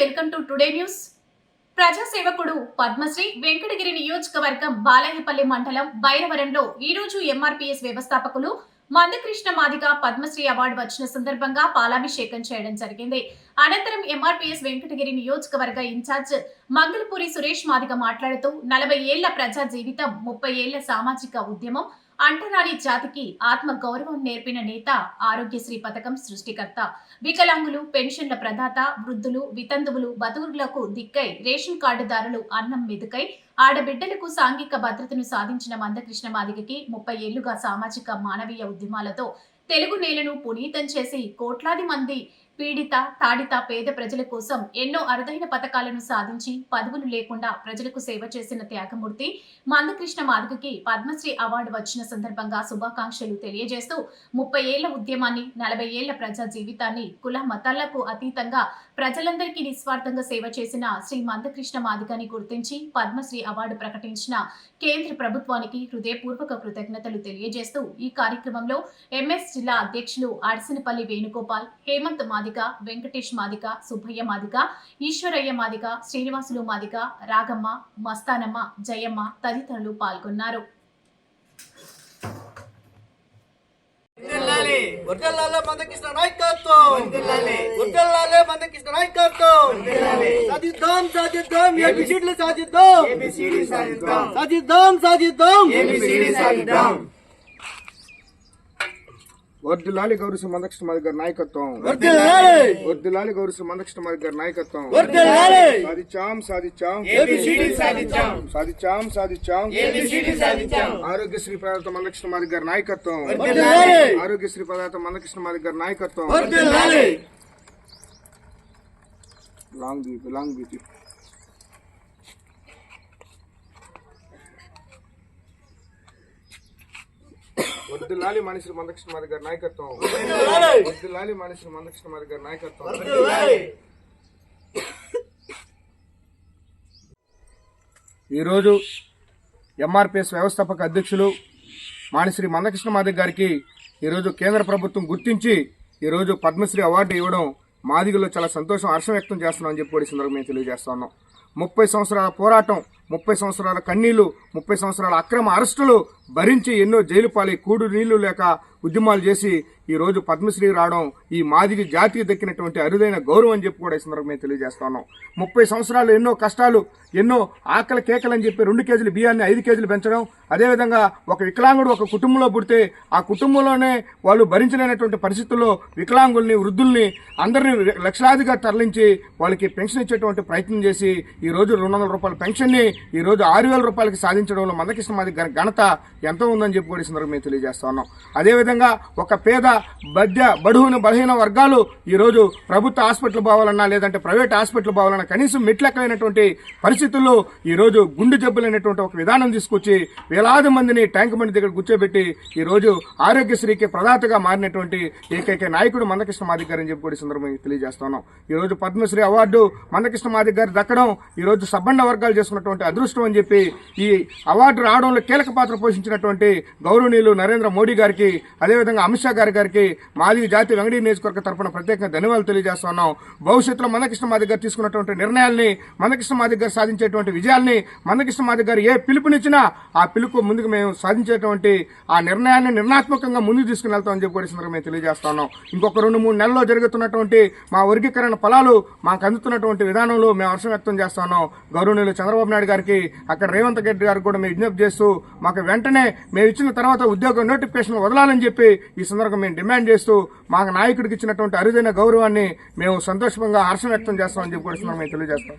Today news. ప్రజాసేవకుడు Padmashri Venkatagiri నియోజకవర్గం బాలయ్యపల్లి మండలం బైరవరంలో ఈ రోజు ఎంఆర్పీఎస్ వ్యవస్థాపకులు మందకృష్ణ మాదిగ పద్మశ్రీ అవార్డు వచ్చిన సందర్భంగా పాలాభిషేకం చేయడం జరిగింది. అనంతరం ఎంఆర్పీఎస్ వెంకటగిరి నియోజకవర్గ ఇన్ఛార్జ్ మంగళపూరి సురేష్ మాదిగ మాట్లాడుతూ నలభై ఏళ్ళ ప్రజా జీవితం ముప్పై ఏళ్ళ సామాజిక ఉద్యమం అంటరాని జాతికి ఆత్మ గౌరవం నేర్పిన నేత ఆరోగ్యశ్రీ పథకం సృష్టికర్త. వికలాంగులు పెన్షన్ల ప్రదాత వృద్ధులు వితంతువులు బతుకులకు దిక్కై రేషన్ కార్డుదారులు అన్నం మెదుకై ఆడబిడ్డలకు సాంఘిక భద్రతను సాధించిన మందకృష్ణ మాదిగకి ముప్పై ఏళ్ళుగా సామాజిక మానవీయ ఉద్యమాలతో తెలుగు నేలను పునీతం చేసి కోట్లాది మంది పీడిత తాడిత పేద ప్రజల కోసం ఎన్నో అరుదైన పథకాలను సాధించి పదవులు లేకుండా ప్రజలకు సేవ చేసిన త్యాగమూర్తి మందకృష్ణ మాదిగకి పద్మశ్రీ అవార్డు వచ్చిన సందర్భంగా శుభాకాంక్షలు తెలియజేస్తూ ముప్పై ఏళ్ళ ఉద్యమాన్ని నలభై ఏళ్ళ ప్రజా జీవితాన్ని కుల మతాలకు అతీతంగా ప్రజలందరికీ నిస్వార్థంగా సేవ చేసిన శ్రీ మందకృష్ణ మాదిగని గుర్తించి పద్మశ్రీ అవార్డు ప్రకటించిన కేంద్ర ప్రభుత్వానికి హృదయపూర్వక కృతజ్ఞతలు తెలియజేస్తూ ఈ కార్యక్రమంలో ఎంఎస్ జిల్లా అధ్యక్షులు అడిసినపల్లి వేణుగోపాల్ హేమంత్ మాదిగ వెంకటేష్ మాదిగ సుబ్బయ్య మాదిగ ఈశ్వరయ్య మాదిగ శ్రీనివాసులు మాదిగ రాగమ్మ మస్తానమ్మ జయమ్మ తదితరులు పాల్గొన్నారు వర్ధిల్లాలి. వర్గల్లాలే మందకృష్ణ నాయకత్వం వర్ధిల్లాలి. వర్గల్లాలే మందకృష్ణ నాయకత్వం వర్ధిల్లాలి. సాధిద్దాం సాధిద్దాం ఏబిసిడ్లు సాధిద్దాం ఏబిసిడి సాధిద్దాం. సాధిద్దాం సాధిద్దాం ఏబిసిడి సాధిద్దాం. వర్ధిల్లాలి గౌరవ మందకృష్ణ మాది గారి నాయకత్వం వర్గల్లాలే వర్ధిల్లాలి గౌరవ మందకృష్ణ మాది గారి నాయకత్వం వర్గల్లాలే సాధించాం సాధించాం ఏబిసిడి సాధించాం. సాధించాం సాధించాం ఏబిసిడి సాధించాం. ఆరోగ్యశ్రీ ప్రదాత మందకృష్ణ మాది గారి నాయకత్వం వర్గల్లాలే ఆరోగ్యశ్రీ ప్రదాత మందకృష్ణ మాది గారి నాయకత్వం వర్గల్లాలే లాంగ్ బీపీ లాంగ్ బీపీ వర్ధిల్లాలి మనిషి మందకృష్ణ మాది గారి నాయకత్వం. వర్ధిల్లాలి మనిషి మందకృష్ణ మాది గారి నాయకత్వం. ఈరోజు ఎంఆర్పిఎస్ వ్యవస్థాపక అధ్యక్షులు మాణిశ్రీ మందకృష్ణ మాదిక్ గారికి ఈరోజు కేంద్ర ప్రభుత్వం గుర్తించి ఈరోజు పద్మశ్రీ అవార్డు ఇవ్వడం మాదిగలో చాలా సంతోషం హర్షం వ్యక్తం చేస్తున్నాం అని చెప్పి కూడా ఈ సందర్భంగా మేము తెలియజేస్తా ఉన్నాం. ముప్పై సంవత్సరాల పోరాటం ముప్పై సంవత్సరాల కన్నీళ్ళు ముప్పై సంవత్సరాల అక్రమ అరెస్టులు భరించి ఎన్నో జైలు పాలై కూడు నీళ్ళు లేక ఉద్యమాలు చేసి ఈరోజు పద్మశ్రీ రావడం ఈ మాదిగి జాతికి దక్కినటువంటి అరుదైన గౌరవం అని చెప్పి కూడా ఈ సందర్భంగా మేము తెలియజేస్తా ఉన్నాం. ముప్పై సంవత్సరాలు ఎన్నో కష్టాలు ఎన్నో ఆకలి కేకలని చెప్పి రెండు కేజీలు బియ్యాన్ని ఐదు కేజీలు పెంచడం అదేవిధంగా ఒక వికలాంగుడు ఒక కుటుంబంలో పుడితే ఆ కుటుంబంలోనే వాళ్ళు భరించలేనటువంటి పరిస్థితుల్లో వికలాంగుల్ని వృద్ధుల్ని అందరినీ లక్షలాదిగా తరలించి వాళ్ళకి పెన్షన్ ఇచ్చేటువంటి ప్రయత్నం చేసి ఈ రోజు రెండు వందల రూపాయల పెన్షన్ని ఈ రోజు ఆరు వేల రూపాయలకి సాధించడంలో మందకృష్ణ మాది ఘనత ఎంతో ఉందని చెప్పి కూడా ఈ సందర్భంగా మేము తెలియజేస్తా ఉన్నాం. అదేవిధంగా ఒక పేద బద్య బడుగున బలహీన వర్గాలు ఈ రోజు ప్రభుత్వ హాస్పిటల్ పోవాలన్నా లేదంటే ప్రైవేట్ హాస్పిటల్ పోవాలన్నా కనీసం మెట్లెక్కైనటువంటి పరిస్థితుల్లో ఈ రోజు గుండె జబ్బులైనటువంటి ఒక విధానం తీసుకొచ్చి వేలాది మందిని ట్యాంక్ బండి దగ్గర కూర్చోబెట్టి ఈ రోజు ఆరోగ్యశ్రీకి ప్రదాతగా మారినటువంటి ఏకైక నాయకుడు మందకృష్ణ మాదిక్ గారు అని చెప్పి కూడా ఈ సందర్భంగా తెలియజేస్తున్నాం ఈ రోజు పద్మశ్రీ అవార్డు మందకృష్ణ మాదిక్ గారు దక్కడం ఈ రోజు సబ్బండ వర్గాలు చేసుకున్నటువంటి అదృష్టం అని చెప్పి ఈ అవార్డు రావడంలో కీలక పాత్ర పోషించినటువంటి గౌరవనీయులు నరేంద్ర మోడీ గారికి అదేవిధంగా అమిత్ షా గారి గారికి మాది జాతి వెంగడీ నియోజకవర్గ తరపున ప్రత్యేకంగా ధన్యవాదాలు తెలియజేస్తున్నాం భవిష్యత్తులో మందకృష్ణ మాదిక్ గారు తీసుకున్నటువంటి నిర్ణయాల్ని మందకృష్ణ మాదిక్ గారు సాధించేటువంటి విజయాల్ని మందకృష్ణ మాదిక్ గారు ఏ పిలుపునిచ్చినా ఆ పిలుపు ముందుకు మేము సాధించేటువంటి ఆ నిర్ణయాన్ని నిర్ణాత్మకంగా ముందుకు తీసుకుని వెళ్తామని చెప్పి కూడా సందర్భంగా మేము తెలియజేస్తున్నాం ఇంకొక రెండు మూడు నెలల్లో జరుగుతున్నటువంటి మా వర్గీకరణ ఫలాలు మాకు అందుతున్నటువంటి విధానంలో మేము హర్షం వ్యక్తం చేస్తున్నాం గౌరవనీయులు చంద్రబాబు నాయుడు గారికి అక్కడ రేవంత్ రెడ్డి గారికి కూడా మేము విజ్ఞప్తి చేస్తూ మాకు వెంటనే మేము ఇచ్చిన తర్వాత ఉద్యోగ నోటిఫికేషన్ వదలాలని చెప్పి ఈ సందర్భంగా మేము డిమాండ్ చేస్తూ మాకు నాయకుడికి ఇచ్చినటువంటి అరుదైన గౌరవాన్ని మేము సంతోషంగా హర్షం వ్యక్తం చేస్తామని చెప్పి కూడా మేము తెలియజేస్తాం.